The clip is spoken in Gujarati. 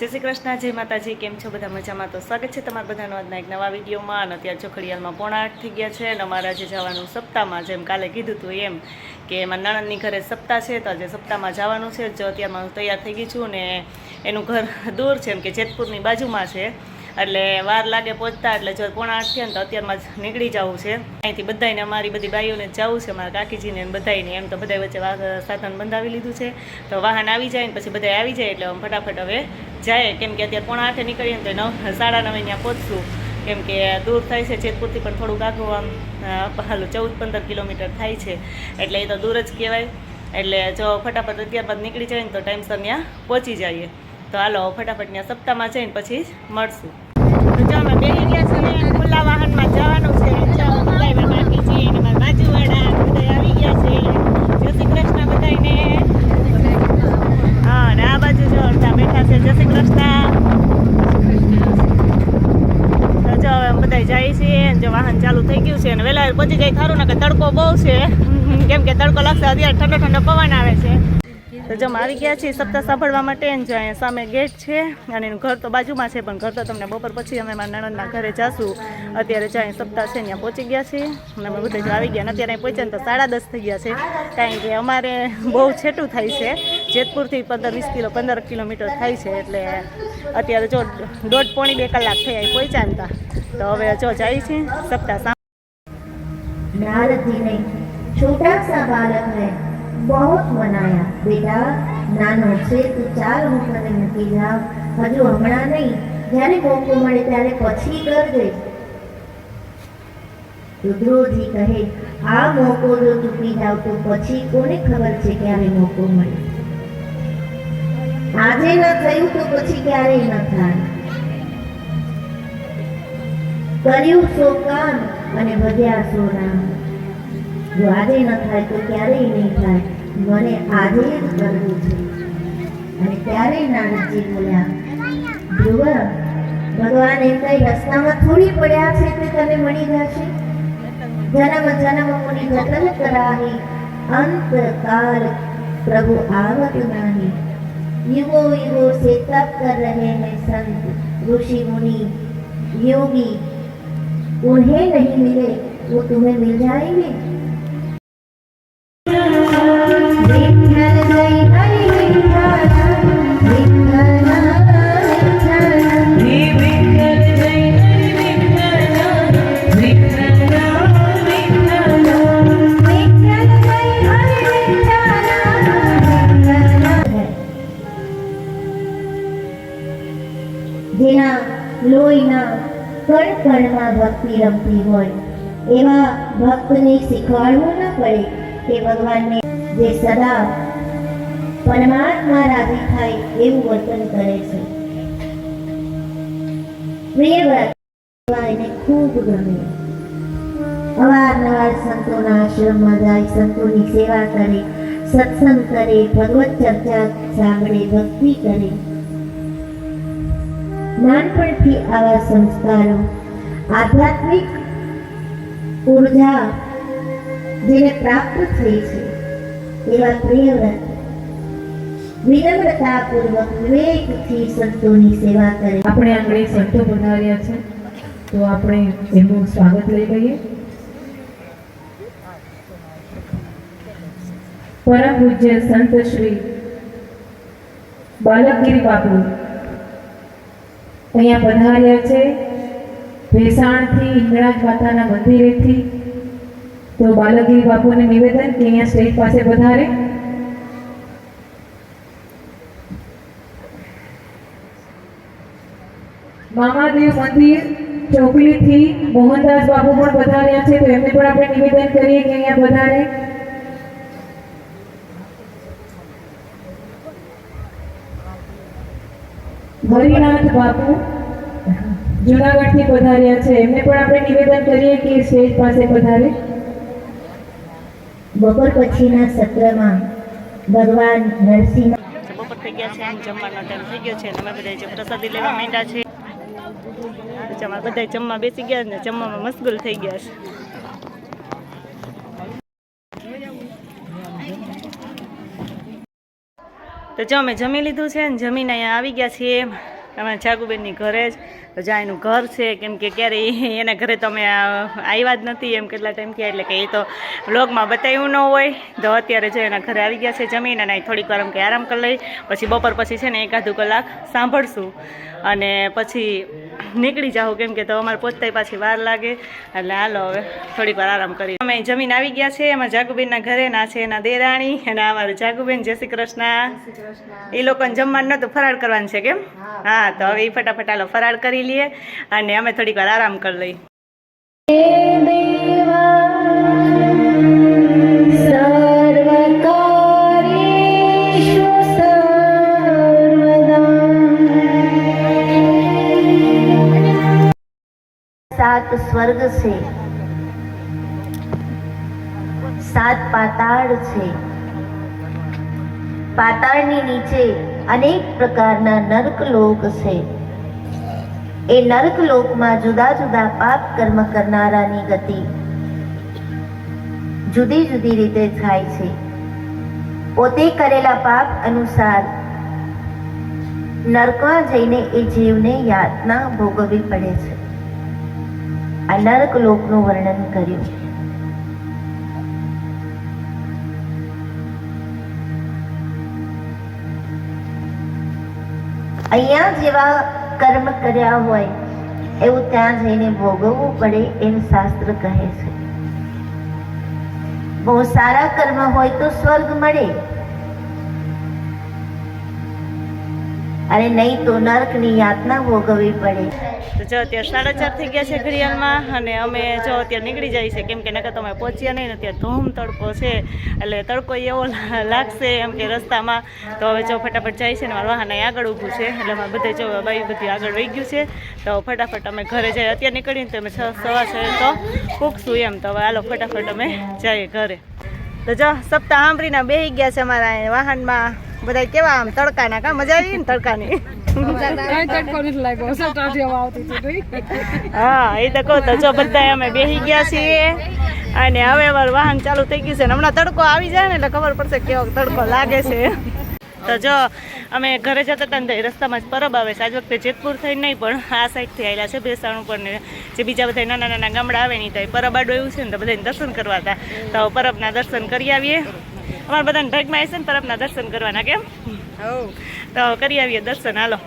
જય શ્રી કૃષ્ણ, જય માતાજી, કેમ છો બધા મજામાં? તો સ્વાગત છે તમારા બધાનો આજના એક નવા વિડીયોમાં. અને અત્યારે ચોખડિયાલમાં પોણા આઠ થઈ ગયા છે અને અમારા આજે જવાનું સપ્તાહમાં, જેમ કાલે કીધું હતું એમ કે મારા નણંદની ઘરે સપ્તાહ છે, તો આજે સપ્તાહમાં જવાનું છે. જો અત્યારમાં હું તૈયાર થઈ ગઈ છું ને એનું ઘર દૂર છે, એમ કે જેતપુરની બાજુમાં છે. એટલે વાર લાગે પહોંચતા, એટલે જો પોણા આઠ થયા ને તો અત્યારમાં જ નીકળી જવું છે. અહીંથી બધાને અમારી બધી બાઈઓને જવું છે, મારા કાકીજીને બધાને એમ તો બધા વચ્ચે સાધન બંધાવી લીધું છે. તો વાહન આવી જાય ને પછી બધા આવી જાય, એટલે ફટાફટ હવે જાય કેમ કે અત્યારે પોણા આઠે નીકળીએ ને તો નવ સાડા નવે ત્યાં પહોંચશું. કેમ કે દૂર થાય છે જેતપુરથી પણ થોડુંક આગું આમ અ, ચૌદ પંદર કિલોમીટર થાય છે. એટલે એ તો દૂર જ કહેવાય. એટલે જો ફટાફટ અત્યારબાદ નીકળી જાય ને તો ટાઈમસર ત્યાં પહોંચી જઈએ. તો હાલો ફટાફટ ત્યાં સપ્તાહમાં જઈને પછી મળશું. જો અમે છે ખુલ્લા વાહનમાં જવાનું છે. મારા બાજુવાળા બધા આવી ગયા છે. જય શ્રી કૃષ્ણ બાજુ જો, અડધા બેઠા છે. જય શ્રી કૃષ્ણ. તો જો, હવે જાય છે જો વાહન ચાલુ થઈ ગયું છે અને વહેલા પહોંચી જાય ખરું ને કે તડકો બહુ છે. કેમ તડકો લાગશે, અત્યારે ઠંડો ઠંડો પવન આવે છે. તો જો આવી ગયા છીએ સપ્તાહ સાંભળવા માટે જો અહીંયા સામે ગેટ છે અને એનું ઘર તો બાજુમાં છે, પણ ઘર તો તમને બપોર પછી અમે મારા નણંદના ઘરે જાશું. અત્યારે જો અહીંયા સપ્તાહ છે ત્યાં પહોંચી ગયા છીએ. અને અમે બધા જો આવી ગયા અને અત્યારે પહોંચ્યા ને તો સાડા દસ થઈ ગયા છે. કારણ કે અમારે બહુ છેટું થાય છે. જેતપુરથી પંદર વીસ કિલો, પંદર કિલોમીટર થાય છે એટલે અત્યારે જો દોઢ પોણી બે કલાક થયા પહોંચ્યા હતા તો હવે જો જાય છે સપ્તાહ લાલજી બહુત મનાયા. બેટા, નાનો છે, તું ચાલ, હું તને મૂકી જાઉં. હજુ હમણાં નહીં. જ્યારે મોકો મળે ત્યારે પછી કરજે. રુદ્રોજી કહે, આ મોકો જો ચૂકી જાવ તો પછી કોને ખબર છે ક્યારે મોકો મળે? આજે ન થયું તો પછી ક્યારેય ન થાય. કર્યું સો અને વધ્યા સો જો આજે ન થાય તો ક્યારેય નહીં થાય. મને આજે જ કરવું છે. અને ક્યારેય નાનકજી બોલ્યા ધ્રુવ ભગવાન એમ કઈ રસ્તામાં થોડી પડ્યા છે કે તને મળી જશે? જન્મ જન્મ મુનિ જતન કરાહી અંતકાલ પ્રભુ આવત નાહી. युगो युगो से तप कर रहे हैं संत ऋषि मुनि योगी उन्हें नहीं मिले वो तुम्हें मिल जाएंगे કણમાં ભક્તિ રમતી હોય, એવા ભક્તને શીખવાડવું ન પડે કે ભગવાનને જે સદા પરમાત્મા રાજી થાય એવું વર્તન કરે છે. પ્રિય એને ખૂબ ગમે. અવારનવાર સંતોના આશ્રમમાં જાય, સંતોની સેવા કરે, સત્સંગ કરે, ભગવત ચર્ચા સાંભળે, ભક્તિ કરે. નાનપણથી આવા સંસ્કારો આધ્યાત્મિક ઊર્જા જેને પ્રાપ્ત થઈ છે, એવા પ્રિયવ્રત વિનમ્રતાપૂર્વક વિવેકથી સંતોની સેવા કરે. આપણે આપણે સંતો પધાર્યા છે, તો આપણે એમનું સ્વાગત લઈ લઈએ. પરમ પૂજ્ય સંત શ્રી બાલકગીરી બાપુ અહીંયા પધાર્યા છે. ભેસાણથી હિંગળાજ માતાના મંદિરેથી તો બાલકગીરી બાપુને નિવેદન કે અહીંયા સ્ટેજ પાસે વધારે. મામાદેવ મંદિર ચોકલીથી મોહનદાસ બાબુ પણ વધાર્યા છે, તો એમને પણ આપણે નિવેદન કરીએ કે અહીંયા વધારે. હરિનાથ બાપુ જુનાગઢથી પધાર્યા છે. એમને પણ આપણે નિવેદન કરીએ કે સ્ટેજ પાસે પધારે. બપોર પછીના સત્રમાં ભગવાન નરસિંહ તો બપોર થઈ ગયા છે. અને જમવાનો ટાઈમ થઈ ગયો છે અને અમે બધા જે પ્રસાદી લેવા માંડ્યા છે. પછી બધા જમવા બેસી ગયા ને જમવામાં મશગુલ થઈ ગયા છે. તો તો જો અમે જમી લીધું છે ને જમીને અહીંયા આવી ગયા છીએ. અમે જાગુબેનની ઘરે જ. તો જ્યાં એનું ઘર છે કેમ કે ક્યારેય એના ઘરે તો અમે આવ્યા જ નથી એમ કેટલા ટાઈમ થયા એટલે કે એ તો વ્લોગમાં બતાવ્યું ન હોય. તો અત્યારે જો એના ઘરે આવી ગયા છે જમીન અને થોડીક વાર એમ કે આરામ કરી લઈ પછી બપોર પછી છે ને એકાદું કલાક સાંભળશું. અને પછી નીકળી જાઉં કેમ કે તો અમારે પહોંચતાય પાછી વાર લાગે. એટલે હાલો હવે થોડીક વાર આરામ કરી. અમે જમીન આવી ગયા છે એમાં જાગુબેનના ઘરે ના છે એના દેરાણી અને અમારું જાગુબેન. જય શ્રી કૃષ્ણ. એ લોકોને જમવાનું નહોતું ફરાળ કરવાનું છે કેમ? હા. તો હવે એ ફટાફટ હાલો ફરાળ કરી લઈએ અને અમે થોડીક વાર આરામ કરી લઈએ. સાત સ્વર્ગ છે. સાત પાતાળ છે. પાતાળની નીચે અનેક પ્રકારના નરક લોક છે. એ નરક લોકમાં જુદા જુદા પાપ કર્મ કરનારાની ગતિ જુદી જુદી રીતે થાય છે. પોતે કરેલા પાપ અનુસાર નરકમાં જઈને એ જીવને યાતના ભોગવવી પડે છે. આ નરક લોકનું વર્ણન કર્યું. અહીંયા જેવા કર્મ કર્યા હોય, એવું ત્યાં જઈને ભોગવવું પડે એમ શાસ્ત્ર કહે છે. બહુ સારા કર્મ હોય તો સ્વર્ગ મળે અને નહીં તો નર્કની યાતના ભોગવવી પડે. તો જો અત્યારે સાડા ચાર થઈ ગયા છે ઘડિયાળમાં અને અમે જો અત્યારે નીકળી જાય છે, કેમ કે નકર અમે પહોંચ્યા નહીં અત્યારે ધૂમ તડકો છે, એટલે તડકો એવો લાગશે એમ કે રસ્તામાં. તો હવે જો ફટાફટ જાય છે ને મારું વાહન આગળ ઊભું છે, એટલે અમારે બધે જો બાઈ બધી આગળ વહી ગયું છે. તો ફટાફટ અમે ઘરે જઈએ અત્યારે નીકળીને તો અમે સવા છ તો પૂગશું એમ, તો હવે હાલો ફટાફટ અમે જઈએ ઘરે. તો જો સપ્તાહ સાંભળીને બેસી ગયા છે અમારા વાહનમાં. બધા કેવા આમ તડકાના કા? મજા આવી ને તડકાની? હા એ તો કહું તો જો બધા અમે બેસી ગયા છીએ. અને હવે વાહન ચાલુ થઈ ગયું છે ને હમણાં તડકો આવી જાય ને એટલે ખબર પડશે કેવો તડકો લાગે છે. તો જો અમે ઘરે જતા હતા ને રસ્તામાં જ પરબ આવે છે. આજ વખતે જેતપુર થઈને નહીં પણ આ સાઈડથી આવેલા છે ભેસાણ ઉપર ને જે બીજા બધા નાના નાના ગામડા આવે નહીં તો એ પરબ આડો એવું છે ને તો બધાને દર્શન કરવા હતા. તો પરબના દર્શન કરી આવીએ. અમારા બધાને ભાગમાં આવે છે ને પરબના દર્શન કરવાના કેમ? તો કરી આવીએ દર્શન હાલો.